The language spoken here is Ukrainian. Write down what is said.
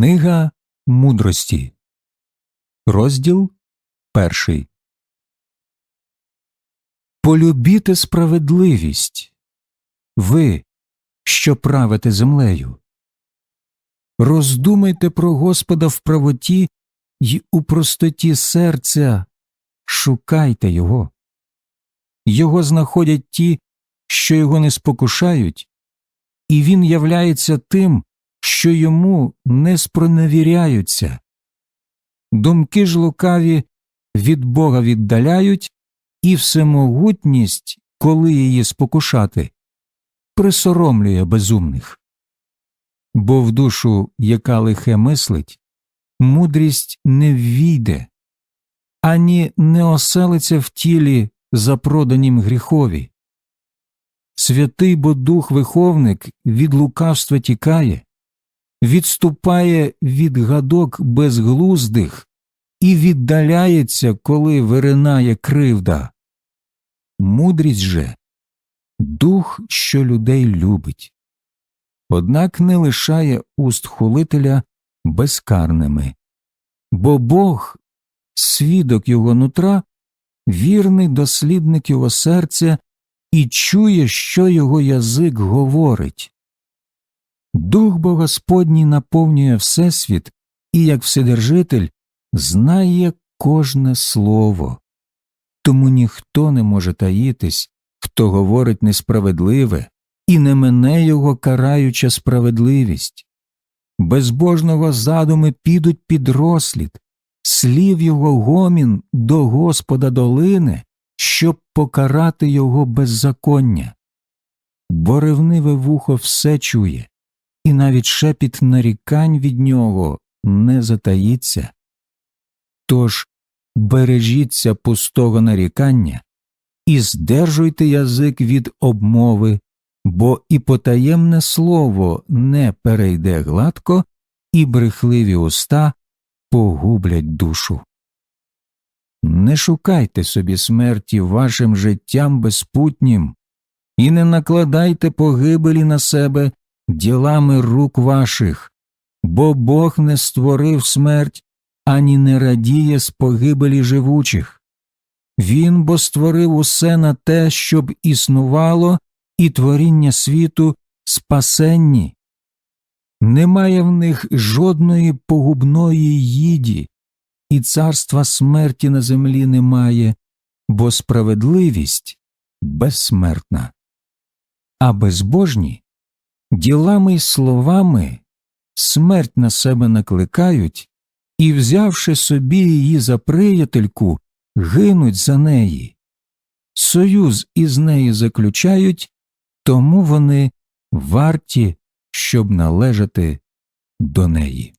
Книга мудрості, розділ перший. Полюбіте справедливість, ви, що правите землею. Роздумайте про Господа в правоті й у простоті серця, шукайте Його. Його знаходять ті, що його не спокушають, і він являється тим, що йому не спроневіряються. Думки ж лукаві від Бога віддаляють, і всемогутність, коли її спокушати, присоромлює безумних. Бо в душу, яка лихе мислить, мудрість не ввійде, ані не оселиться в тілі, запроданім гріхові. Святий бо дух виховник від лукавства тікає, відступає від гадок безглуздих і віддаляється, коли виринає кривда. Мудрість же дух, що людей любить, однак не лишає уст хулителя безкарними, бо Бог, свідок його нутра, вірний дослідник його серця і чує, що його язик говорить. Дух бо наповнює Всесвіт і, як Вседержитель, знає кожне слово. Тому ніхто не може таїтись, хто говорить несправедливе, і не мене його караюча справедливість. Безбожного задуми підуть під розслід, слів його гомін до Господа долине, щоб покарати його беззаконня. Бо ревниве вухо все чує, і навіть шепіт нарікань від нього не затаїться. Тож бережіться пустого нарікання і здержуйте язик від обмови, бо і потаємне слово не перейде гладко, і брехливі уста погублять душу. Не шукайте собі смерті вашим життям безпутнім, і не накладайте погибелі на себе ділами рук ваших, бо Бог не створив смерть ані не радіє з погибелі живучих. Він бо створив усе на те, щоб існувало, і творіння світу спасенні. Немає в них жодної погубної їді, і царства смерті на землі немає, бо справедливість безсмертна. А безбожні ділами й словами смерть на себе накликають і, взявши собі її за приятельку, гинуть за неї. Союз із нею заключають, тому вони варті, щоб належати до неї.